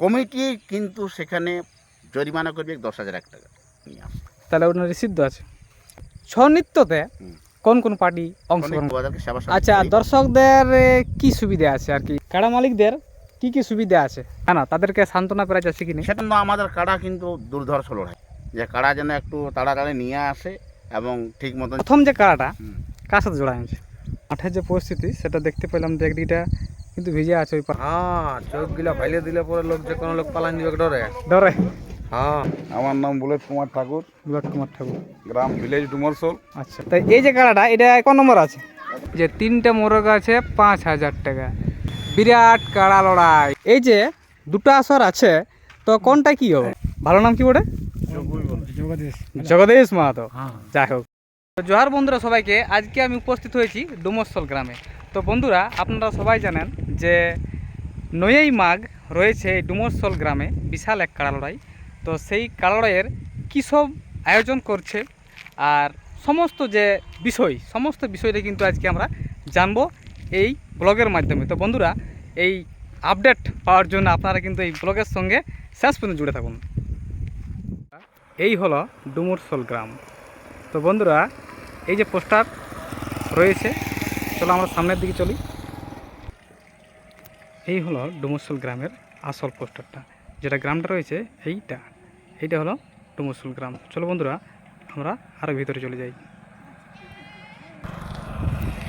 Committee কিন্তু সেখানে জরিমানা করবে দশ হাজার এক টাকা। তাহলে ওনার রিসিপ্ট আছে। ছৌ নৃত্যতে কোন কোন পার্টি অংশগ্রহণ আচ্ছা দর্শকদের কি সুবিধা আছে আর কি? কাড়া মালিকদের কি কি সুবিধা আছে? না না তাদেরকে সান্ত্বনা করা যাচ্ছে কি না? সেটা আমাদের কাড়া কিন্তু দুর্ধর্ষ লড়াই। যে কাড়া যেন একটু তাড়াতাড়ি নিয়ে আসে এবং ঠিক মতন প্রথম যে কাড়াটা কার সাথে জোড়া হয়েছে? মাঠের যে পরিস্থিতি সেটা দেখতে পেলাম যে একদিকটা কিন্তু ভিজে আছে ওই পা- হ্যাঁ চোখ গিলা ফাইলে দিলে পরে লোক যে কোনো লোক পালান দিবে ডরে। ডরে। হ্যাঁ। আমার নাম বুলেট কুমার ঠাকুর। বুলট কুমার ঠাকুর। গ্রাম ভিলেজ ডুমরসোল আচ্ছা তাই এই যে কাড়াটা এটা এক নম্বর আছে? যে তিনটে মোরগ আছে পাঁচ হাজার টাকা। বিরাট কাড়া লড়াই। এই যে দুটো আসর আছে তো কোনটা কি হবে? ভালো নাম কি ওটা জগদীশ। মাহাতো। যাই হোক। জোহার বন্ধুরা সবাইকে আজকে আমি উপস্থিত হয়েছি ডুমরসল গ্রামে। তো বন্ধুরা, আপনারা সবাই জানেন যে নয়েই মাঘ রয়েছে এই ডুমরসল গ্রামে, বিশাল এক কাড়া লড়াই। তো সেই কাড়া কী সব আয়োজন করছে আর সমস্ত যে বিষয়, সমস্ত বিষয়টা কিন্তু আজকে আমরা জানব এই ব্লগের মাধ্যমে। তো বন্ধুরা, এই আপডেট পাওয়ার জন্য আপনারা কিন্তু এই ব্লগের সঙ্গে শেষ পর্যন্ত জুড়ে থাকুন। এই হলো ডুমুরসোল গ্রাম। তো বন্ধুরা, এই যে পোস্টার রয়েছে চলো আমরা সামনের দিকে চলি। এই হলো ডুমুরসোল গ্রামের আসল পোস্টারটা, যেটা গ্রামটা রয়েছে এইটা। এইটা হলো ডুমুরসোল গ্রাম। চলো বন্ধুরা, আমরা আরও ভিতরে চলে যাই।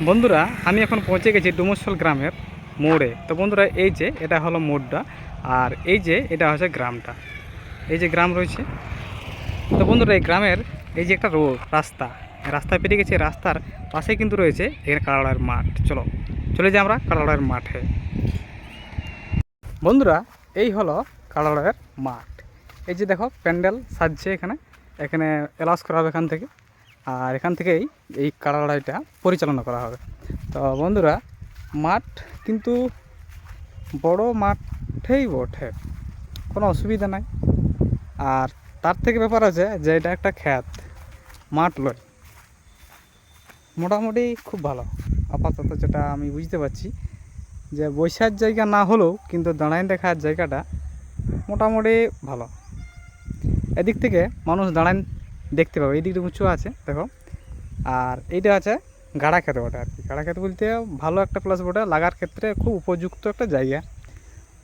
বন্ধুরা, আমি এখন পৌঁছে গেছি ডুমুরসোল গ্রামের মোড়ে। তো বন্ধুরা, এই যে এটা হলো মোড়টা, আর এই যে এটা হচ্ছে গ্রামটা। এই যে গ্রাম রয়েছে। তো বন্ধুরা, এই গ্রামের এই যে একটা রোড রাস্তা রাস্তায় পেরিয়ে গেছে, রাস্তার পাশে কিন্তু রয়েছে এখানে কালাড়ার মাঠ। চলো, চলে যাই আমরা কালাড়ার মাঠে। বন্ধুরা, এই হলো কালাড়ার মাঠ। এই যে দেখো, প্যান্ডেল সাজছে এখানে। এখানে এলাস করা হবে এখান থেকে। আর এখান থেকেই এই কাড়াড়াইটা পরিচালনা করা হবে। তো বন্ধুরা, মাঠ কিন্তু বড় মাঠেই বটে। কোনো অসুবিধা নাই। আর তার থেকে ব্যাপার আছে যে এটা একটা খ্যাত মাঠ লয়। মোটামুটি খুব ভালো। আপাতত যেটা আমি বুঝতে পারছি যে বৈশাখ জায়গা না হলেও কিন্তু দাঁড়াই দেখার জায়গাটা মোটামুটি ভালো। এদিক থেকে মানুষ দাঁড়ান দেখতে পাবে। এই দিকটা উঁচু আছে, দেখো। আর এইটা আছে গাড়া খেতে বটে আর কি। গাড়া খেতে বলতে ভালো একটা প্লাস বটে। লাগার ক্ষেত্রে খুব উপযুক্ত একটা জায়গা।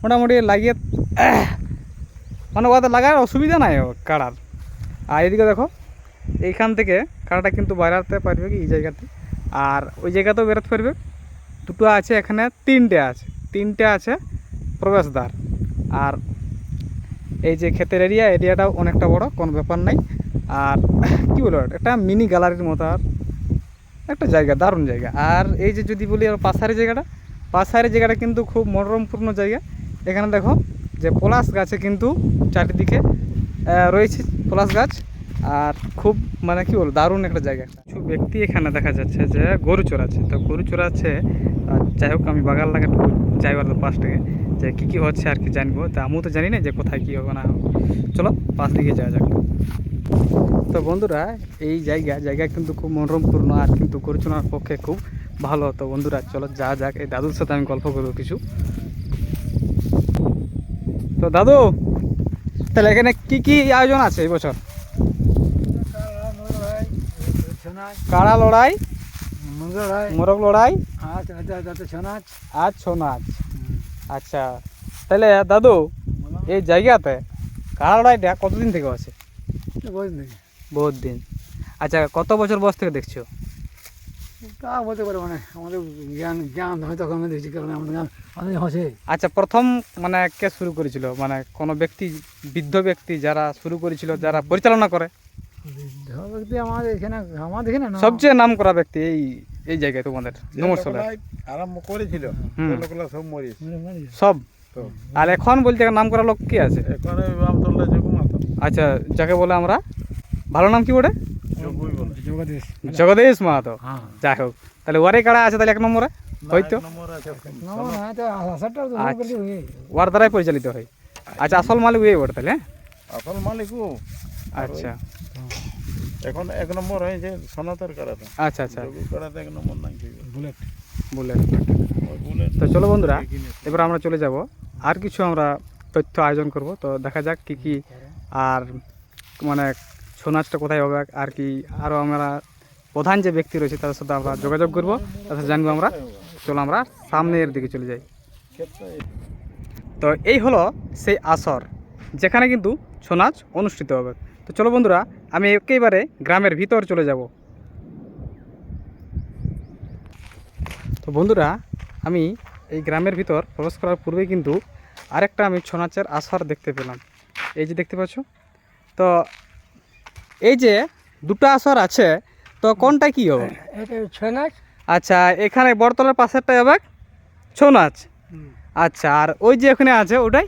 মোটামুটি লাগিয়ে মানে ওদের লাগার অসুবিধা নাই কাড়ার। আর এদিকে দেখো, এইখান থেকে কাড়াটা কিন্তু বেড়াতে পারবে এই জায়গাতে। আর ওই জায়গাতেও বেরোতে পারবে। দুটো আছে, এখানে তিনটে আছে। তিনটে আছে প্রবেশদ্বার। আর এই যে ক্ষেতের এরিয়া এরিয়াটাও অনেকটা বড়, কোনো ব্যাপার নাই। আর কি বলব, একটা মিনি গ্যালারির মতো আর একটা জায়গা, দারুণ জায়গা। আর এই যে যদি বলি আর পাশারি জায়গাটা পাশারি জায়গাটা কিন্তু খুব মনোরমপূর্ণ জায়গা। এখানে দেখো যে পলাশ গাছে কিন্তু চারিদিকে রয়েছে পলাশ গাছ। আর খুব মানে কি বলব, দারুণ একটা জায়গা কিছু ব্যক্তি এখানে দেখা যাচ্ছে যে গরু চড়াচ্ছে। তো গরু চড়াচ্ছে যাই হোক আমি লাগে একটু যাইবার পাশ থেকে, যে কী কী হচ্ছে আর কি জানব। তা আমিও তো জানি না যে কোথায় কী হবে না চলো, পাশ দিকে যাওয়া যাক। তো বন্ধুরা, এই জায়গা জায়গা কিন্তু খুব মনোরমপূর্ণ আর কিন্তু গরু চড়ানোর পক্ষে খুব ভালো। তো বন্ধুরা, চলো যা যাক। এই দাদুর সাথে আমি গল্প করব কিছু। তো দাদু, তাহলে এখানে কি কি আয়োজন আছে এই বছর? কাড়া লড়াই? মোরগ লড়াই? আর ছৌ নাচ। আচ্ছা তাহলে দাদু এই জায়গাতে কাড়া লড়াইটা কতদিন থেকে আছে? বহুত দিন আচ্ছা কত বছর বয়স থেকে দেখছ? তা বলতে পারে মানে আমাদের জ্ঞান জ্ঞান হয়তো আমরা দেখছি কারণ আমাদের আমাদের আচ্ছা প্রথম মানে কে শুরু করেছিল? মানে কোনো ব্যক্তি বৃদ্ধ ব্যক্তি যারা শুরু করেছিল যারা পরিচালনা করে? ব্যক্তি আমাদের এখানে আমাদের এখানে না। সবচেয়ে নাম করা ব্যক্তি এই এই জায়গায় তোমাদের ডুমরসলে আরম্ভ করেছিল। সব আর এখন বলতে নাম করা লোক কি আছে? এখন আচ্ছা যাকে বলে আমরা ভালো নাম কি বলে। জগদীশ। জগদীশ মাহাতো। হ্যাঁ। যাই হোক তাহলে ওয়ারে কাড়া আছে তাহলে এক নম্বরে? হয়তো? নম্বর আছে না না তো আসারটা তো আচ্ছা। ওয়ার দ্বারাই পরিচালিত হয়। আচ্ছা আসল মালিক ওই বটে তাহলে হ্যাঁ? আসল মালিক ও। আচ্ছা। এখন এক নম্বর হয়েছে সনাতর কারাতে আচ্ছা আচ্ছা। কারাতে এক নম্বর নাই বুলেট। বুলেট তো চলো বন্ধুরা এবার আমরা চলে যাব। আর কিছু আমরা তথ্য আয়োজন করব। তো দেখা যাক কি কি আর মানে ছৌ নাচটা কোথায় হবে আর কি আরও আমরা প্রধান যে ব্যক্তি রয়েছে তাদের সাথে আমরা যোগাযোগ করব। তাদের সাথে জানব আমরা। চলো আমরা সামনের দিকে চলে যাই। তো এই হলো সেই আসর যেখানে কিন্তু ছৌ নাচ অনুষ্ঠিত হবে। তো চলো বন্ধুরা আমি একেবারে গ্রামের ভিতর চলে যাব। তো বন্ধুরা আমি এই গ্রামের ভিতর প্রবেশ করার পূর্বে কিন্তু আরেকটা আমি ছৌ নাচের আসর দেখতে পেলাম। এই যে দেখতে পাচ্ছ? তো এই যে দুটো আসর আছে তো কোনটা কি হবে? ছয় নাচ আচ্ছা এখানে বড়তলার পাশেরটা হবে ছৌ নাচ আচ্ছা আর ওই যে ওখানে আছে ওটাই?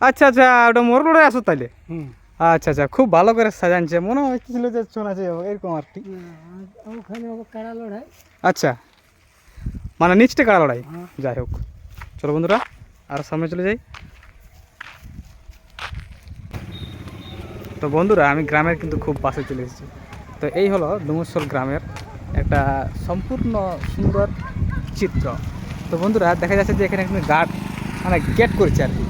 আচ্ছা আচ্ছা ওটা মোরগড়ে আসো তাইলে? হুম। আচ্ছা আচ্ছা খুব ভালো করে সাজানছে। মনে হচ্ছিল যে ছৌ নাচে হবে এরকম আর কি। ওখানে কাড়া লড়াই। আচ্ছা মানে নিচটা কাড়া লড়াই। হ্যাঁ। যাই হোক চলো বন্ধুরা আর সামনে চলে যাই। তো বন্ধুরা আমি গ্রামের কিন্তু খুব পাশে চলে এসেছি। তো এই হলো ডুমুরসল গ্রামের একটা সম্পূর্ণ সুন্দর চিত্র। তো বন্ধুরা দেখা যাচ্ছে যে এখানে একটা গার্ড মানে গেট করেছে আর কি।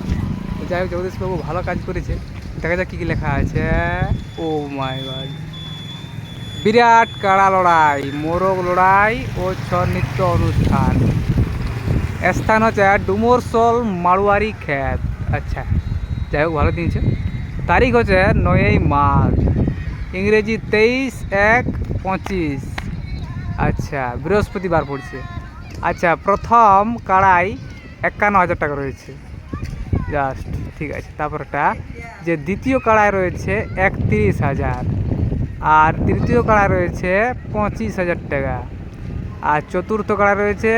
যাই হোক জগদীশবাবু ভালো কাজ করেছে। দেখা যাক কী কী লেখা আছে। ও মাই গড। বিরাট কাড়া লড়াই, মোরগ লড়াই ও ছৌ নৃত্য অনুষ্ঠান। স্থান হচ্ছে ডুমরসল মারোয়ারি খ্যাত আচ্ছা যাই হোক, ভালো দিয়েছে। তারিখ হচ্ছে নয়ই মার্চ, ইংরেজি তেইশ এক পঁচিশ। আচ্ছা বৃহস্পতিবার পড়ছে। আচ্ছা প্রথম কাড়াই একান্ন হাজার টাকা রয়েছে। জাস্ট ঠিক আছে। তারপরটা, যে দ্বিতীয় কাড়াই রয়েছে একত্রিশ হাজার। আর তৃতীয় কাড়া রয়েছে পঁচিশ হাজার টাকা। আর চতুর্থ কাড়া রয়েছে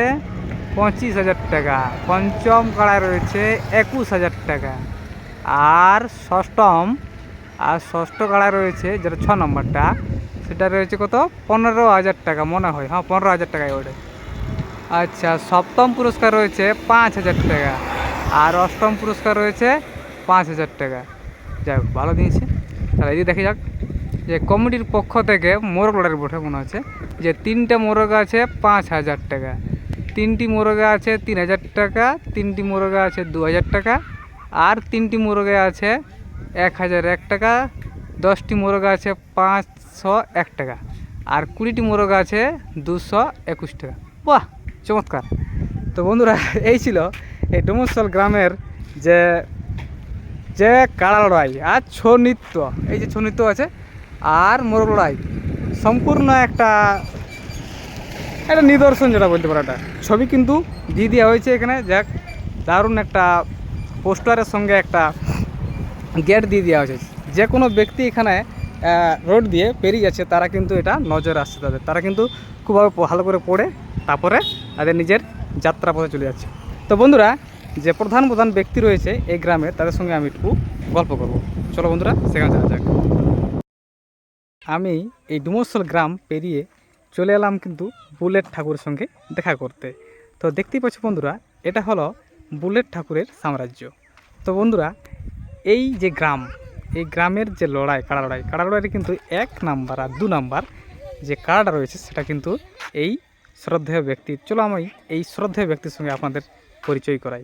পঁচিশ হাজার টাকা। পঞ্চম কাড়া রয়েছে একুশ হাজার টাকা। আর ষষ্ঠম, আর ষষ্ঠ কাড়া রয়েছে যেটা ছ নম্বরটা, সেটা রয়েছে কত? পনেরো হাজার টাকা মনে হয়। হ্যাঁ পনেরো হাজার টাকায় ওটা আচ্ছা সপ্তম পুরস্কার রয়েছে পাঁচ হাজার টাকা। আর অষ্টম পুরস্কার রয়েছে পাঁচ হাজার টাকা। যাই হোক, ভালো দিয়েছে। তাহলে এদিকে দেখে যাক যে কমিটির পক্ষ থেকে মোরগ লড়াই বটে মনে হচ্ছে। যে তিনটে মোরগ আছে পাঁচ হাজার টাকা। তিনটি মোরগে আছে তিন হাজার টাকা, তিনটি মোরগে আছে দু হাজার টাকা, আর তিনটি মোরগে আছে এক হাজার এক টাকা, দশটি মোরগ আছে পাঁচশো এক টাকা, আর কুড়িটি মোরগ আছে দুশো একুশ টাকা। বাহ, চমৎকার। তো বন্ধুরা, এই ছিল এই ডুমুরসল গ্রামের যে যে কাড়া লড়াই আর ছৌ নৃত্য, এই যে ছৌ নৃত্য আছে, আর মোরগ লড়াই, সম্পূর্ণ একটা একটা নিদর্শন যেটা বলতে পারো এটা। ছবি কিন্তু দিয়ে দেওয়া হয়েছে এখানে, যাক, দারুণ একটা পোস্টারের সঙ্গে একটা গেট দিয়ে দেওয়া হয়েছে। যে কোনো ব্যক্তি এখানে রোড দিয়ে পেরিয়ে যাচ্ছে, তারা কিন্তু এটা নজর আসছে তাদের তারা কিন্তু খুব ভালো করে পড়ে, তারপরে তাদের নিজের যাত্রাপথে চলে যাচ্ছে। তো বন্ধুরা, যে প্রধান প্রধান ব্যক্তি রয়েছে এই গ্রামে, তাদের সঙ্গে আমি একটু গল্প করব। চলো বন্ধুরা, সেখানে যাওয়া যাক। আমি এই ডুমরসল গ্রাম পেরিয়ে চলে এলাম কিন্তু বুলেট ঠাকুরের সঙ্গে দেখা করতে। তো দেখতেই পাচ্ছ বন্ধুরা, এটা হলো বুলেট ঠাকুরের সাম্রাজ্য। তো বন্ধুরা, এই যে গ্রাম, এই গ্রামের যে লড়াই, কাড়া লড়াই, কাড়া লড়াইয়ের কিন্তু এক নাম্বার আর দু নাম্বার যে কাড়াটা রয়েছে, সেটা কিন্তু এই শ্রদ্ধেয় ব্যক্তি। চলো আমি এই শ্রদ্ধেয় ব্যক্তির সঙ্গে আপনাদের পরিচয় করাই।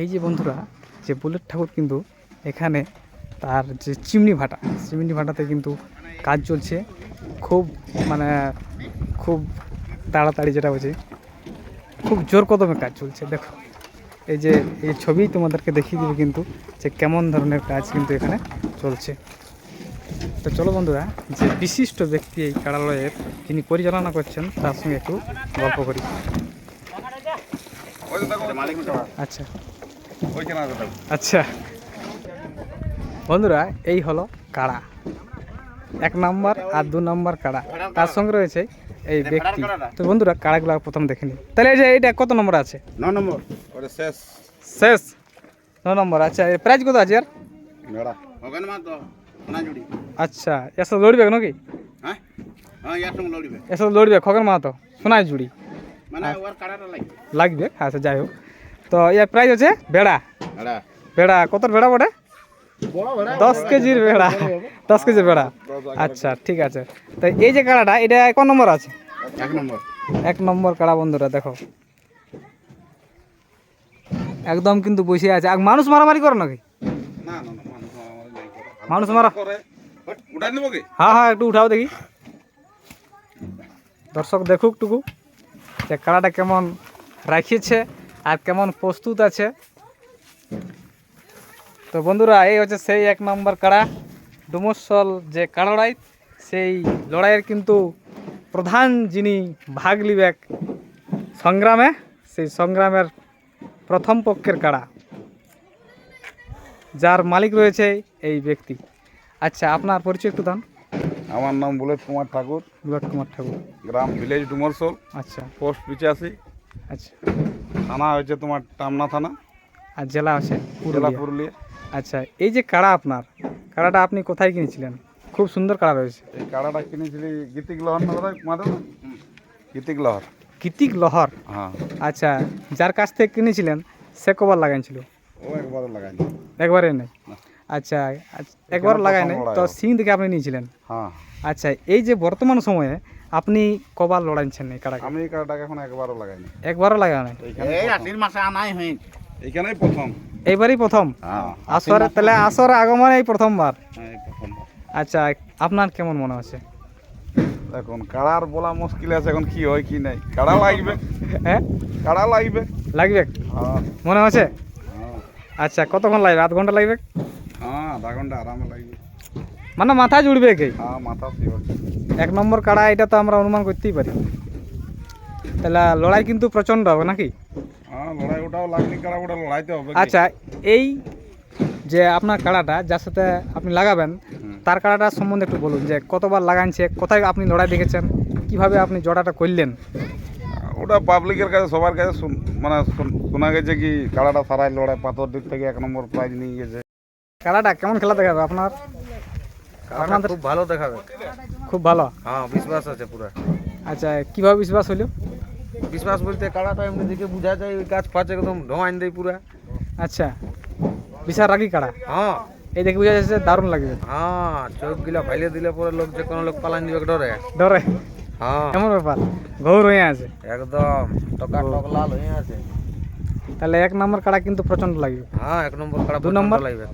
এই যে বন্ধুরা, যে বুলেট ঠাকুর কিন্তু এখানে তার যে চিমনি ভাটা, চিমনি ভাটাতে কিন্তু কাজ চলছে। খুব মানে খুব তাড়াতাড়ি যেটা বলছি, খুব জোর কদমে কাজ চলছে। দেখো, এই যে এই ছবি তোমাদেরকে দেখিয়ে দিবে কিন্তু যে কেমন ধরনের কাজ কিন্তু এখানে চলছে। তো চলো বন্ধুরা, যে বিশিষ্ট ব্যক্তি এই কারালয়ের যিনি পরিচালনা করছেন, তার সঙ্গে একটু গল্প করি। আচ্ছা। আচ্ছা। বন্ধুরা এই হলো কাড়া। এক নাম্বার আর দু নাম্বার কাড়া। তার সঙ্গে রয়েছে এই ব্যক্তি। তো বন্ধুরা কাড়াগুলো প্রথম দেখে নিই। তাহলে এই যে এইটা কত নম্বর আছে? ন নম্বর। শেষ। ন নম্বর। আচ্ছা এর প্রাইস কত আছে আর আচ্ছা এসব লড়বে নাকি? হ্যাঁ? হ্যাঁ এসব লড়বে। খগেন মাহাতো। সোনাই জুড়ি লাগবে। লাগবে? আচ্ছা যাই হোক। তো এর প্রাইস হচ্ছে ভেড়া। ভেড়া। কত বেড়া বটে দশ কেজির ভেড়া। দশ কেজির ভেড়া। আচ্ছা ঠিক আছে। তো এই যে কাড়াটা এটা কোন নম্বর আছে? এক নম্বর। এক নম্বর কাড়া বন্ধুরা দেখো। একদম কিন্তু বসে আছে। আর মানুষ মারামারি করে নাকি? মানুষ মারা হ্যাঁ হ্যাঁ একটু উঠাও দেখি। দর্শক দেখুক টুকু। যে কাড়াটা কেমন রাখিয়েছে আর কেমন প্রস্তুত আছে। তো বন্ধুরা, এই হচ্ছে সেই এক নম্বর কাড়া। ডুমসল যে কাড়া লড়াই, সেই লড়াইয়ের কিন্তু প্রধান যিনি ভাগ লিবেক সংগ্রামে, সেই সংগ্রামের প্রথম পক্ষের কাড়া। যার মালিক রয়েছে এই ব্যক্তি। আচ্ছা আপনার পরিচয় একটু দান। আমার নাম বুলেট কুমার ঠাকুর। বিরাট কুমার ঠাকুর। গ্রাম ভিলেজ ডুমরসোল। আচ্ছা। পোস্ট পিচাশি আচ্ছা। থানা হচ্ছে তোমার টামনা থানা। আর জেলা আছে জেলা পুরুলিয়া। পুরুলিয়া আচ্ছা এই যে কাড়া আপনার কাড়াটা আপনি কোথায় কিনেছিলেন? খুব সুন্দর কাড়া রয়েছে। এই কাড়াটা কিনেছিলি গীতিক লহর না মাদা গীতিক লহর। কৃতিক লহর? হ্যাঁ। আচ্ছা যার কাছ থেকে কিনেছিলেন সে কবার লাগাইছিল? ও একবারে লাগাইনি। একবারে নেই? না। আচ্ছা আচ্ছা, একবার লাগাই নাই তো সিং দেখে আপনি নিয়েছিলেন? হ্যাঁ। আচ্ছা এই যে বর্তমান সময়ে আপনি কবার লড়াইছেন এই কাড়াকে আমি এই কাড়াটাকে এখন একবারও লাগাইনি। একবারও লাগা নাই? এই আশ্বিন মাসে আনাই হয়েছে। এইখানেই প্রথম। এইবারই প্রথম? হ্যাঁ। আসরে তাহলে আসর আগমন এই প্রথমবার? হ্যাঁ, প্রথম। আচ্ছা আপনার কেমন মনে হচ্ছে? এখন কাড়ার বলা মুশকিল আছে এখন কি হয় কি নাই। কাড়া লাগবে? হ্যাঁ? কাড়া লাগবে? লাগবে? হ্যাঁ। মনে হচ্ছে? হ্যাঁ আচ্ছা কতক্ষণ লাগবে? আধ ঘণ্টা লাগবে? হ্যাঁ আধা ঘণ্টা আরামে লাগবে। মানে মাথা জুড়বে কে? হ্যাঁ মাথা শিওর এক নম্বর কাড়া এটা তো আমরা অনুমান করতেই পারি। তাহলে লড়াই কিন্তু প্রচণ্ড হবে নাকি? হ্যাঁ লড়াই ওটাও লাগনি কাড়া ওটা লড়াইতে হবে আচ্ছা এই যে আপনার কাড়াটা যার সাথে আপনি লাগাবেন তার কাড়াটা সম্বন্ধে একটু বলুন যে কতবার লাগাইছে কোথায় আপনি লড়াই দেখেছেন কীভাবে আপনি জড়াটা করলেন? ওটা পাবলিকের কাছে সবার কাছে মানে শোনা গেছে কি কাড়াটা সারাই লড়াই পাথর দিক থেকে এক নম্বর প্রাইজ নিয়ে গেছে। কাড়াটা কেমন খেলা দেখাবে আপনার? আপনাদের খুব ভালো দেখাবে। খুব ভালো? হ্যাঁ বিশ্বাস আছে পুরো। আচ্ছা কীভাবে বিশ্বাস হইল বিশ্বাস বলতে কাড়াটা এমনি দেখে বোঝা যায় ওই গাছ ফাছ একদম ঢোয়াইন দেয় পুরা। আচ্ছা বিশাল রাগি কাড়া? হ্যাঁ। এই দেখে বোঝা যাচ্ছে দারুণ লাগবে। হ্যাঁ চোখ গিলা ফাইলে দিলে পরে লোক যে কোনো লোক পালান দিবে ডরে। ডরে? হ্যাঁ। এমন ব্যাপার? গৌর হয়ে আছে। একদম টকা টক লাল হয়ে আছে। তাহলে এক নম্বর কাড়া কিন্তু প্রচণ্ড লাগবে। হ্যাঁ এক নম্বর কাড়া দু নম্বর? লাগবে।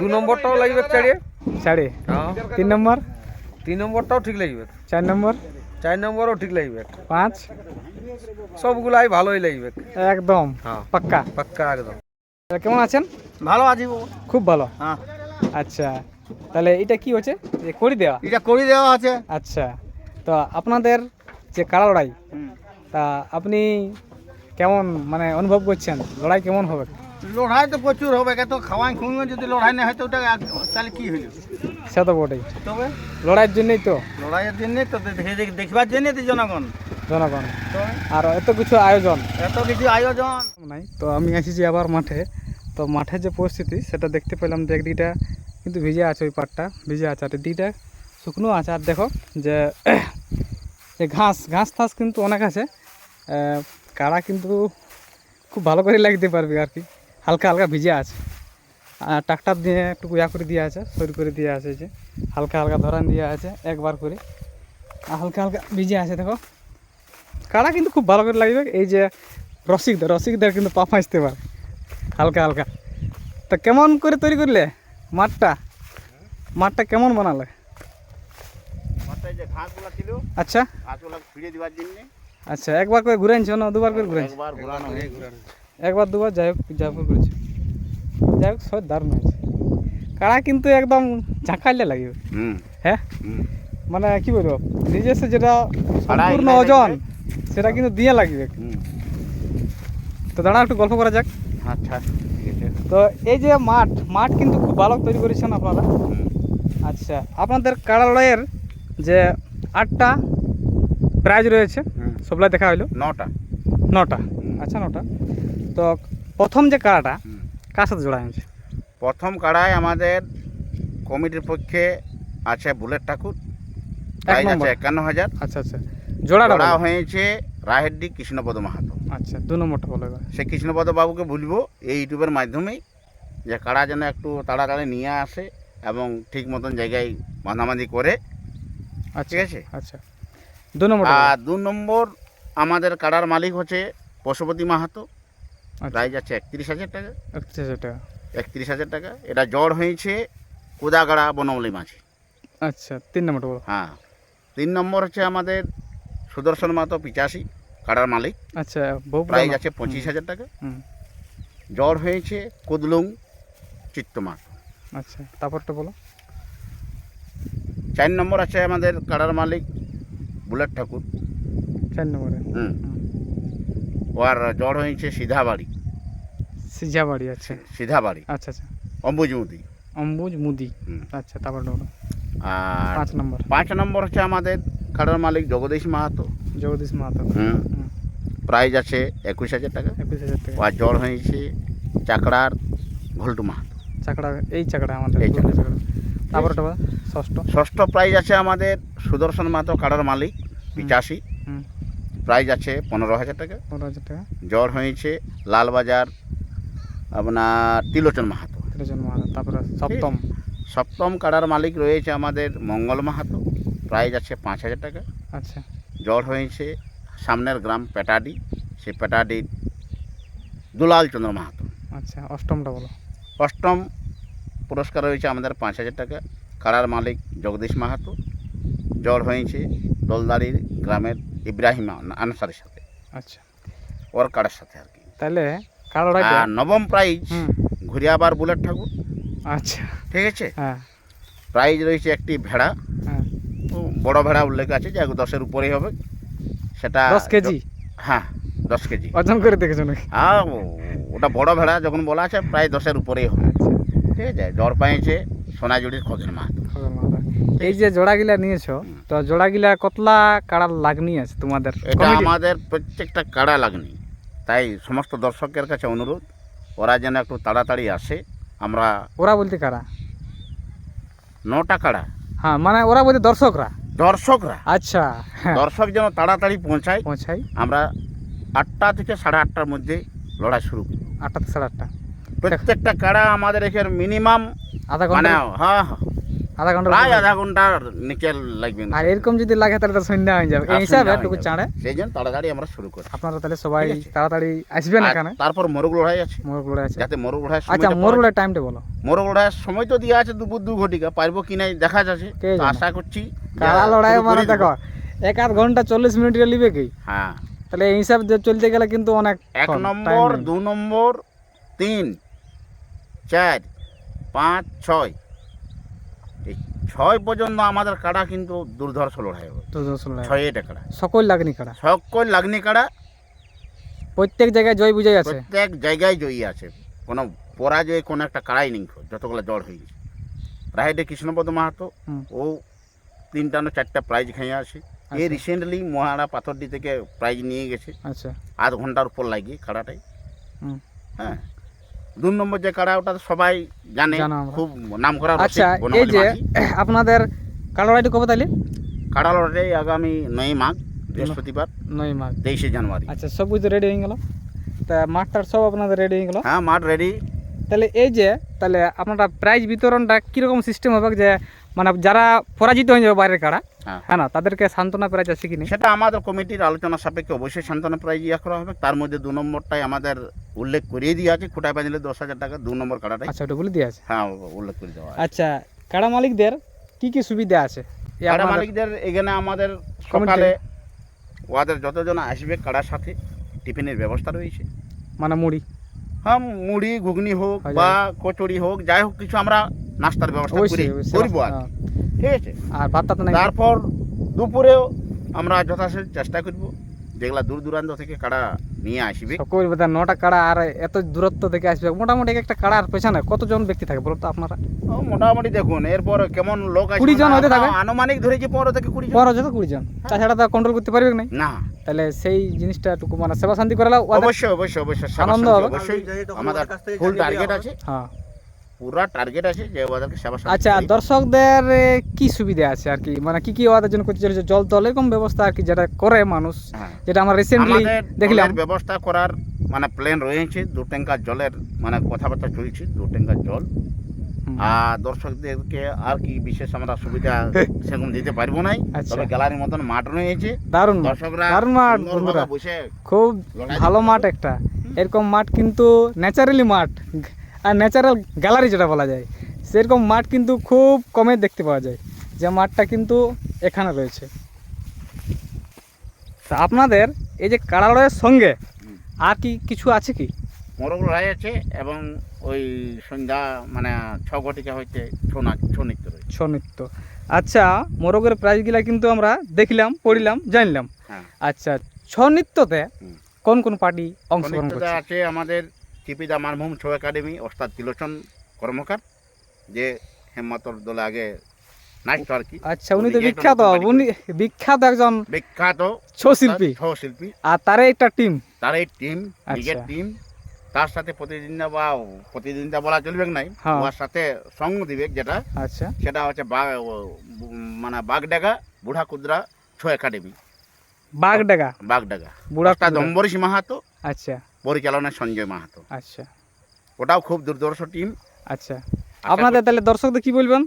দু নম্বরটাও লাগবে চাড়িয়ে? সাড়ে হ্যাঁ। তিন নম্বর? তিন নম্বরটাও ঠিক লাগবে। চার নম্বর? চার নম্বরও ঠিক লাগবে। পাঁচ? সবগুলাই ভালোই লাগবে। একদম। হ্যাঁ। পাক্কা? পাক্কা একদম। কেমন আছেন? ভালো আছি খুব ভালো। হ্যাঁ। আচ্ছা। তাহলে এটা কি হচ্ছে? যে করি দেওয়া? এটা করে দেওয়া আছে। আচ্ছা। তো আপনাদের যে কাড়া লড়াই তা আপনি কেমন মানে অনুভব করছেন? লড়াই কেমন হবে? লড়াই তো প্রচুর হবে এত খাওয়াই খুঁয়ে যদি লড়াই না হয় তো ওটা তাহলে কি হইল সে তো বটেই। তবে? লড়াইয়ের জন্যই তো। লড়াইয়ের জন্য তো দেখে- দেখে- দেখবার জন্য তো জনগণ। জনগণ। আর এত কিছু আয়োজন? এত কিছু আয়োজন। নাই তো আমি এসেছি আবার মাঠে। তো মাঠের যে পরিস্থিতি সেটা দেখতে পেলাম যে একদিকটা কিন্তু ভিজে আছে ওই পাটটা ভিজে আছে। আর দিকটা শুকনো আছে। আর দেখো যে যে ঘাস ঘাস টাস কিন্তু অনেক আছে। কাড়া কিন্তু খুব ভালো করে লাগতে পারবে আর কি। হালকা হালকা ভিজে আছে। আর ট্রাক্টার দিয়ে একটু ইয়া করে দিয়ে আছে সরি করে দিয়ে আছে যে। হালকা হালকা ধরান দিয়ে আছে একবার করে। আর হালকা হালকা ভিজে আছে দেখো। কাড়া কিন্তু খুব ভালো করে লাগবে। এই যে রসিকদার রসিকদার কিন্তু পা ফাঁচতে পারে। হালকা হালকা। তা কেমন করে তৈরি করলে মাঠটা? মাঠটা কেমন বানালে? ঘাসগুলো ছিল। আচ্ছা। ঘাসগুলো ফিরে দেওয়ার জন্য। আচ্ছা একবার করে ঘুরে আনছো না দুবার করে ঘুরে আনছো? একবার ঘোরানো একবার দুবার যাই হোক যাই হোক করেছে। যাই হোক সব দারুণ হয়েছে। কাড়া কিন্তু একদম ঝাঁকাইলে লাগবে। হ্যাঁ? মানে কি বলব নিজস্ব যেটা সম্পূর্ণ ওজন সেটা কিন্তু দিয়ে লাগবে। তো দাঁড়া একটু গল্প করা যাক। আচ্ছা ঠিক আছে। তো এই যে মাঠ মাঠ কিন্তু খুব ভালো তৈরি করেছেন আপনারা। আচ্ছা আপনাদের কাড়া লড়াইয়ের যে আটটা প্রাইজ রয়েছে হুম। সবলাই দেখা হইল? নটা। নটা? আচ্ছা নটা। তো প্রথম যে কাড়াটা কার সাথে জোড়া হয়েছে? প্রথম কাড়ায় আমাদের কমিটির পক্ষে আছে বুলেট ঠাকুর। প্রাইজ আছে একান্ন হাজার। আচ্ছা আচ্ছা। জোড়াটা জোড়া বলো। হয়েছে রাহেরডি কৃষ্ণপদ মাহাতো। আচ্ছা দু নম্বরটা বলো সে কৃষ্ণপদ বাবুকে বলব এই ইউটিউবের মাধ্যমেই যে কাড়া যেন একটু তাড়াতাড়ি নিয়ে আসে এবং ঠিক মতন জায়গায় বাঁধাবাঁধি করে আচ্ছা ঠিক আছে? আচ্ছা। দু নম্বরটা আর দু নম্বর আমাদের কাড়ার মালিক হচ্ছে পশুপতি মাহাতো। প্রাইজ আছে একত্রিশ হাজার টাকা। একত্রিশ হাজার টাকা। একত্রিশ হাজার টাকা। এটা জ্বর হয়েছে কোদাগাড়া বনমলি মাঝে। আচ্ছা তিন নম্বরটা বলো। হ্যাঁ। তিন নম্বর হচ্ছে আমাদের সুদর্শন মাহাতো পিচাশি কাড়ার মালিক। আচ্ছা পুরানো। আছে পঁচিশ হাজার টাকা। জ্বর হয়েছে কুদলুং চিত্তমা আচ্ছা তারপরটা বলো। চার নম্বর আছে আমাদের কাড়ার মালিক বুলেট ঠাকুর। চার নম্বরে। হুম। ওর জ্বর হয়েছে সিধাবাড়ি। সিজাবাড়ি আচ্ছা। সিধাবাড়ি। আচ্ছা আচ্ছা। অম্বুজ মুদি। অম্বুজ মুদি। আচ্ছা তারপরটা বলো আর পাঁচ নম্বর। পাঁচ নম্বর হচ্ছে আমাদের কাড়ার মালিক জগদীশ মাহাতো। জগদীশ মাহাতো। হুম। প্রাইস আছে একুশ হাজার টাকা। একুশ হাজার টাকা। আর জ্বর হয়েছে চাকড়ার ঘোল্টু মাহাতো। চাকড়া এই চাকড়া আমাদের এই চাকড়া। বলো ষষ্ঠ। ষষ্ঠ প্রাইজ আছে আমাদের সুদর্শন মাহাতো কাড়ার মালিক পিচাশি। প্রাইজ আছে পনেরো হাজার টাকা। পনেরো হাজার টাকা। জ্বর হয়েছে লালবাজার আপনার তিলোচন মাহাতো। তিনজন মাহাতো তারপরে সপ্তম। সপ্তম কাড়ার মালিক রয়েছে আমাদের মঙ্গল মাহাতো। প্রাইজ আছে পাঁচ হাজার টাকা। আচ্ছা। জ্বর হয়েছে সামনের গ্রাম পেটাডি। সে পেটাডির দুলাল চন্দ্র মাহাতো। আচ্ছা অষ্টমটা বলো। অষ্টম পুরস্কার রয়েছে আমাদের পাঁচ হাজার টাকা। কাড়ার মালিক জগদীশ মাহাতো। জ্বর হয়েছে দলদারির গ্রামের ইব্রাহিম আনসারের সাথে। আচ্ছা। ওর কাড়ার সাথে আর কি। তাহলে আর নবম প্রাইজ ঘুরে আবার বুলেট ঠাকুর। আচ্ছা। ঠিক আছে? হ্যাঁ। প্রাইজ রয়েছে একটি ভেড়া। হ্যাঁ। বড় ভেড়া উল্লেখ আছে যে দশের উপরেই হবে। সেটা দশ কেজি? হ্যাঁ দশ কেজি। ওজন করে দেখেছ নাকি? হ্যাঁ ওটা বড় ভেড়া যখন বলা আছে প্রায় দশের উপরেই হবে। আচ্ছা। ঠিক আছে? জ্বর পাইছে সোনাঝুড়ির খগেন মাহাতো এই যে জোড়াগিলা নিয়েছো তো জোড়াগিলা কতলা কাড়ার লাগনি আছে তোমাদের? এটা আমাদের প্রত্যেকটা কাড়া লাগনি। তাই সমস্ত দর্শকের কাছে অনুরোধ ওরা যেন একটু তাড়াতাড়ি আসে আমরা ওরা বলতে কারা? নটা কাড়া। হ্যাঁ মানে ওরা বলতে দর্শকরা? দর্শকরা। আচ্ছা হ্যাঁ। দর্শক যেন তাড়াতাড়ি পৌঁছায় পৌঁছাই আমরা আটটা থেকে সাড়ে আটটার মধ্যে লড়াই শুরু করি। আটটা থেকে সাড়ে আটটা। প্রত্যেকটা কাড়া আমাদের এখানে মিনিমাম আধা ঘণ্টা? হ্যাঁ আধা ঘণ্টা প্রায় আধা ঘণ্টার নিকেল লাগবে আর এরকম যদি লাগে তাহলে তো সন্ধ্যা হয়ে যাবে। এই হিসাবে টুকু চাঁড়ে। সেই জন্য তাড়াতাড়ি আমরা শুরু করি। আপনারা তাহলে সবাই তাড়াতাড়ি আসবেন এখানে? তারপর মোরগ লড়াই আছে। মোরগ লড়াই আছে। যাতে মোরগ লড়াই আচ্ছা মোরগ লড়াই টাইমটা বলো। মোরগ লড়াইয়ের সময় তো দেওয়া আছে দুপুর দু ঘটিকা। পারব কি নাই দেখা যাচ্ছে। আশা করছি কাড়া লড়াই মানে দেখো এক আধ ঘণ্টা চল্লিশ মিনিট লিবে কি? হ্যাঁ। তাহলে এই হিসাব চলতে গেলে কিন্তু অনেক এক নম্বর দু নম্বর তিন। চার পাঁচ ছয়। এই ছয় পর্যন্ত আমাদের কাড়া কিন্তু দুর্ধর্ষ লড়াই হবে। তো দশ লড়াই। ছয় এটা কাড়া। সকল লাগনি কাড়া। সকল লাগনি কাড়া। প্রত্যেক জায়গায় জয় বুঝাই আছে। প্রত্যেক জায়গায় জয়ী আছে। কোনো পরাজয় কোনো একটা কাড়াই নেই যতগুলো জ্বর হয়ে গেছে। রাইডে কৃষ্ণপদ মাহাতো ও তিনটা না চারটা প্রাইজ খাইয়ে আছে এই আচ্ছা। রিসেন্টলি মহারা পাথরডি থেকে প্রাইজ নিয়ে গেছে। আচ্ছা। আধ ঘণ্টার উপর লাগিয়ে কাড়াটাই। হ্যাঁ। দু নম্বর যে কাড়া ওটা সবাই জানে খুব নাম করা আচ্ছা এই যে আপনাদের কালো লড়াইটা কবে তাহলে কাড়া লড়াই আগামী নয় মাঘ বৃহস্পতিবার নয় মাঘ। তেইশে জানুয়ারি। আচ্ছা সব কিছু রেডি হয়ে গেল? তা মাঠটার সব আপনাদের রেডি হয়ে গেল? হ্যাঁ মাঠ রেডি তাহলে এই যে তাহলে আপনারা প্রাইজ বিতরণটা কীরকম সিস্টেম হবে? যে মানে যারা পরাজিত হয়ে যাবে বাইরের কাড়া হ্যাঁ। হ্যাঁ না তাদেরকে সান্ত্বনা প্রাইজ আছে কি সেটা আমাদের কমিটির আলোচনা সাপেক্ষে অবশ্যই সান্ত্বনা প্রাইজ ইয়া করা হবে। তার মধ্যে দু নম্বরটাই আমাদের উল্লেখ করিয়ে দিয়ে আছে। খুঁটায় বাঁধলে দশ হাজার টাকা দু নম্বর কাড়াটাই আচ্ছা ওটা বলে দিয়ে আছে? হ্যাঁ উল্লেখ করে দেওয়া আচ্ছা কাড়া মালিকদের কি কি সুবিধা আছে? কাড়া মালিকদের এখানে আমাদের সকালে ওদের যতজন আসবে কাড়ার সাথে টিফিনের ব্যবস্থা রয়েছে। মানে মুড়ি? হ্যাঁ মুড়ি ঘুগনি হোক বা কচুরি হোক যাই হোক কিছু আমরা নাস্তার ব্যবস্থা করি করব আর হ্যাঁ। ঠিক আছে? আর ভাতটা তো নাই? তারপর দুপুরেও আমরা যথাসাধ্য চেষ্টা করব। যেগুলা দূর দূরান্ত থেকে কাড়া নিয়ে আসবে। সকল বোধহয় নটা কাড়া আর এত দূরত্ব থেকে আসবে। মোটামুটি এক একটা কাড়ার পেছনে কতজন ব্যক্তি থাকে বলুন তো আপনারা? ও, মোটামুটি দেখুন এরপর কেমন লোক আছে কুড়ি জন হয়তো থাকে। আনুমানিক ধরেছি পনেরো থেকে কুড়ি জন। পনেরো জন কুড়ি জন। তাছাড়া তো কন্ট্রোল করতে পারবে না না। তাহলে সেই জিনিসটা টুকু মানে সেবা শান্তি করালে অবশ্যই অবশ্যই অবশ্যই আনন্দ হবে। অবশ্যই। আমাদের ফুল টার্গেট আছে। হ্যাঁ। পুরা টার্গেট আছে যে ওদেরকে সেবা আচ্ছা। দর্শকদের কি সুবিধা আছে আর কি? মানে কি কি ওদের জন্য করতে চাইছে? জল তল এরকম ব্যবস্থা আর কি যেটা করে মানুষ হ্যাঁ। যেটা আমরা রিসেন্টলি দেখলাম। ব্যবস্থা করার মানে প্ল্যান রয়েছে দু ট্যাঙ্কার জলের মানে কথাবার্তা চলছে দু ট্যাঙ্কার জল। আর দর্শকদেরকে আর কি বিশেষ আমরা সুবিধা সেরকম দিতে পারব নাই আচ্ছা। তবে গ্যালারির মতন মাঠ রয়েছে। দারুণ দর্শকরা দারুণ মাঠ বন্ধুরা। বসে খুব ভালো মাঠ একটা। এরকম মাঠ কিন্তু ন্যাচারালি মাঠ। আর ন্যাচারাল গ্যালারি যেটা বলা যায় সেরকম মাঠ কিন্তু খুব কমে দেখতে পাওয়া যায় যে মাঠটা কিন্তু এখানে রয়েছে। তা আপনাদের এই যে কারালয়ের সঙ্গে আর কি কিছু আছে কি? মোরগ লড়াই আছে এবং ওই সন্ধ্যা মানে ছ ঘটিকা হইতে ছৌ ছৌ নৃত্য রয়েছে। ছৌ নৃত্য। আচ্ছা মোরগের প্রাইজগুলা কিন্তু আমরা দেখলাম পড়িলাম জানলাম। হ্যাঁ। আচ্ছা ছৌ নৃত্যতে কোন কোন পার্টি অংশগ্রহণ করছে? আছে আমাদের টিপিদা মানভূম ছৌ একাডেমি ওস্তাদ তিলোচন কর্মকার যে হেমমাতর দলে আগে নাচতো আর কি। আচ্ছা উনি তো বিখ্যাত উনি বিখ্যাত একজন বিখ্যাত ছৌ শিল্পী ছৌ শিল্পী আর তার একটা টিম। তার এই টিম নিজের আচ্ছা। টিম তার সাথে প্রতিদিনটা বা প্রতিদিনটা বলা চলবে নাই হ্যাঁ। ওর সাথে সঙ্গ দিবে যেটা। আচ্ছা। সেটা হচ্ছে বাগ মানে বাগডাগা বুড়া কুদ্রা ছৌ একাডেমি। বাগডাগা? বাগডাগা। বুড়া। অম্বরীশ মাহাতো। আচ্ছা। পরিচালনা সঞ্জয় মাহাতো। আচ্ছা। ওটাও খুব দুর্দর্শ টিম। আচ্ছা। আপনাদের তাহলে দর্শকদের কি বলবেন?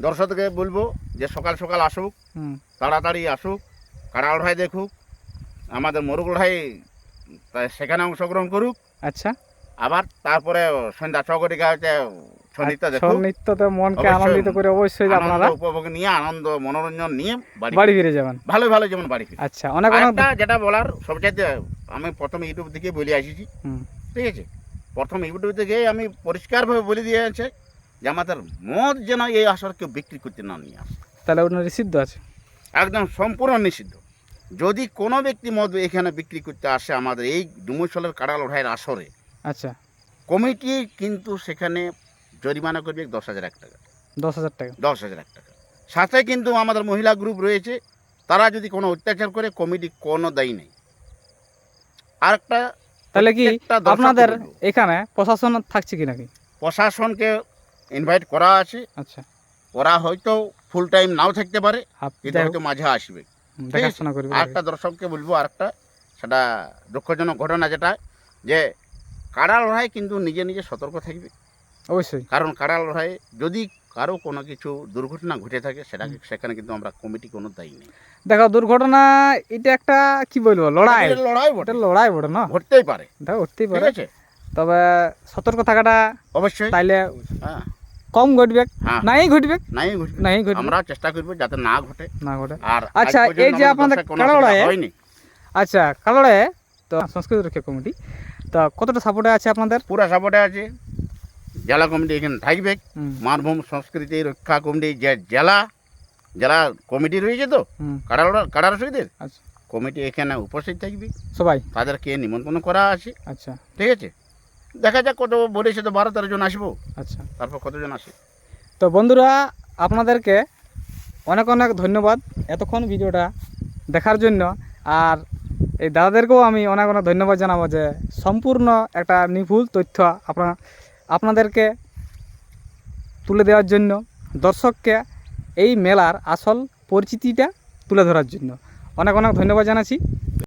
দর্শককে বলব যে সকাল সকাল আসুক তাড়াতাড়ি আসুক কাড়া ভাই দেখুক আমাদের মোরগ লড়াই সেখানে অংশগ্রহণ করুক। আচ্ছা। আবার তারপরে সন্ধ্যা ছগটিকা হচ্ছে মনকে আনন্দিত করে অবশ্যই আপনারা উপভোগ নিয়ে আনন্দ মনোরঞ্জন নিয়ে বাড়ি ফিরে যাবেন। ভালো ভালো যেমন বাড়ি ফিরে আচ্ছা অনেক অনেক যেটা বলার সবচাইতে আমি প্রথমে ইউটিউব থেকে বলে আসিছি। ঠিক আছে? প্রথম ইউটিউব থেকে আমি পরিষ্কারভাবে বলে দিয়ে আছে যে আমাদের মদ যেন এই আসর কেউ বিক্রি করতে না নিয়ে আসে। তাহলে ওনার রিসিদ্ধ আছে? একদম সম্পূর্ণ নিষিদ্ধ। যদি কোনো ব্যক্তি মদ এখানে বিক্রি করতে আসে আমাদের এই ডুমুচলের কাড়া লড়াইয়ের আসরে আচ্ছা। কমিটি কিন্তু সেখানে জরিমানা করবে দশ হাজার এক টাকা। দশ হাজার টাকা। দশ হাজার এক টাকা। সাথে কিন্তু আমাদের মহিলা গ্রুপ রয়েছে তারা যদি কোনো অত্যাচার করে কমিটি কোনো দায়ী নেই। আরেকটা তাহলে কি আপনাদের এখানে প্রশাসন থাকছে কি নাকি? প্রশাসনকে ইনভাইট করা আছে। আচ্ছা। ওরা হয়তো ফুল টাইম নাও থাকতে পারে কিন্তু হয়তো মাঝে আসবে। করবে আরেকটা দর্শককে বলব আরেকটা সেটা দুঃখজনক ঘটনা যেটা যে কাড়া লড়াই কিন্তু নিজে নিজে সতর্ক থাকবে। অবশ্যই। কারণ কাড়া লড়াই যদি কারও কোনো কিছু দুর্ঘটনা ঘটে থাকে সেটাকে সেখানে কিন্তু আমরা কমিটি কোনো দায়ী নেই। দেখো দুর্ঘটনা এটা একটা কি বলব লড়াই। লড়াই বটে। লড়াই বটে না? ঘটতেই পারে। দেখো ঠিক পারে। তবে সতর্ক থাকাটা অবশ্যই। তাইলে হ্যাঁ। কম ঘটবে। হ্যাঁ। নাই ঘটবে। নাই ঘটবে। নাই ঘটবে। আমরা চেষ্টা করব যাতে না ঘটে। না ঘটে। আর আচ্ছা, এই যে আপনাদের হয়নি। আচ্ছা কালোড়ে তো সংস্কৃতি রক্ষা কমিটি তা কতটা সাপোর্টে আছে আপনাদের? পুরা সাপোর্টে আছে। জেলা কমিটি এখানে থাকবে। মানভূম সংস্কৃতি রক্ষা কমিটি যে জেলা জেলা কমিটি রয়েছে তো হুম, কাড়া কাড়া আচ্ছা। কমিটি এখানে উপস্থিত থাকবে। সবাই? তাদেরকে নিমন্ত্রণ করা আছে। আচ্ছা। ঠিক আছে? দেখা যাক কত বলেছে তো বারো তেরো জন আসব। আচ্ছা। তারপর কতজন আসে? তো বন্ধুরা আপনাদেরকে অনেক অনেক ধন্যবাদ এতক্ষণ ভিডিওটা দেখার জন্য। আর এই দাদাদেরকেও আমি অনেক অনেক ধন্যবাদ জানাব যে সম্পূর্ণ একটা নিভুল তথ্য আপনার আপনাদেরকে তুলে দেওয়ার জন্য, দর্শককে এই মেলার আসল পরিচিতিটা তুলে ধরার জন্য। অনেক অনেক ধন্যবাদ জানাচ্ছি।